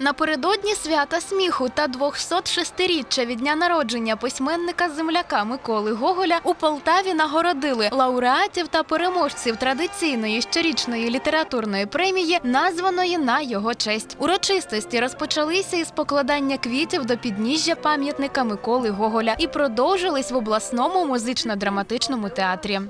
Напередодні свята сміху та 206-річчя від дня народження письменника земляка Миколи Гоголя у Полтаві нагородили лауреатів та переможців традиційної щорічної літературної премії, названої на його честь. Урочистості розпочалися із покладання квітів до підніжжя пам'ятника Миколи Гоголя і продовжились в обласному музично-драматичному театрі.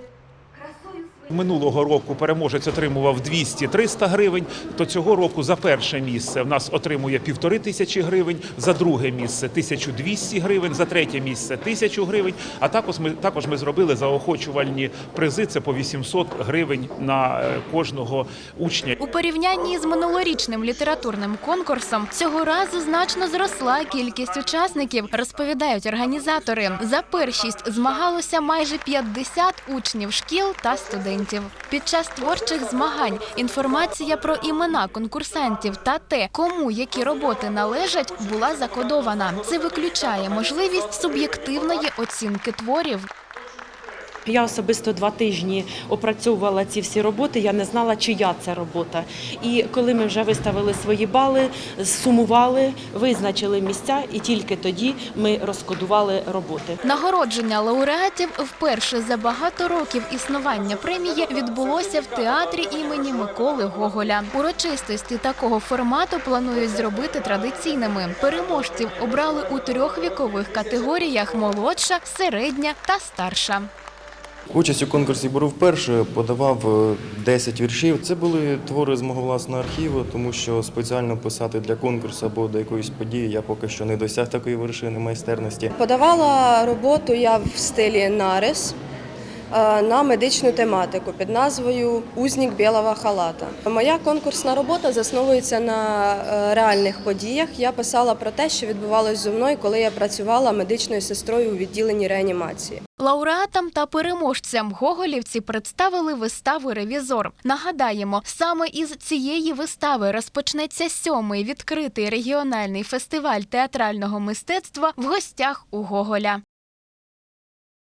Минулого року переможець отримував 200-300 гривень, то цього року за перше місце в нас отримує півтори тисячі гривень, за друге місце 1200 гривень, за третє місце 1000 гривень. А також ми також ми зробили заохочувальні призи. Це по 800 гривень на е, кожного учня. У порівнянні з минулорічним літературним конкурсом цього разу значно зросла кількість учасників, розповідають організатори. За першість змагалося майже 50 учнів шкіл та студентів. Під час творчих змагань інформація про імена конкурсантів та те, кому які роботи належать, була закодована. Це виключає можливість суб'єктивної оцінки творів. Я особисто два тижні опрацьовувала ці всі роботи. Я не знала, чия це робота. І коли ми вже виставили свої бали, сумували, визначили місця, і тільки тоді ми розкодували роботи. Нагородження лауреатів вперше за багато років існування премії відбулося в театрі імені Миколи Гоголя. Урочистості такого формату планують зробити традиційними. Переможців обрали у трьох вікових категоріях: молодша, середня та старша. Участь у конкурсі беру вперше, подавав е, 10 віршів. Це були твори з мого власного архіву, тому що спеціально писати для конкурсу або до якоїсь події я поки що не досяг такої вершини майстерності. Подавала роботу я в стилі нарис е, на медичну тематику під назвою Узнік білого халата. Моя конкурсна робота засновується на е, реальних подіях. Я писала про те, що відбувалось зі мною, коли я працювала медичною сестрою у відділенні реанімації. Лауреатам та переможцям гоголівці представили виставу Ревізор. Нагадаємо, саме із цієї вистави розпочнеться сьомий відкритий регіональний фестиваль театрального мистецтва в гостях у Гоголя.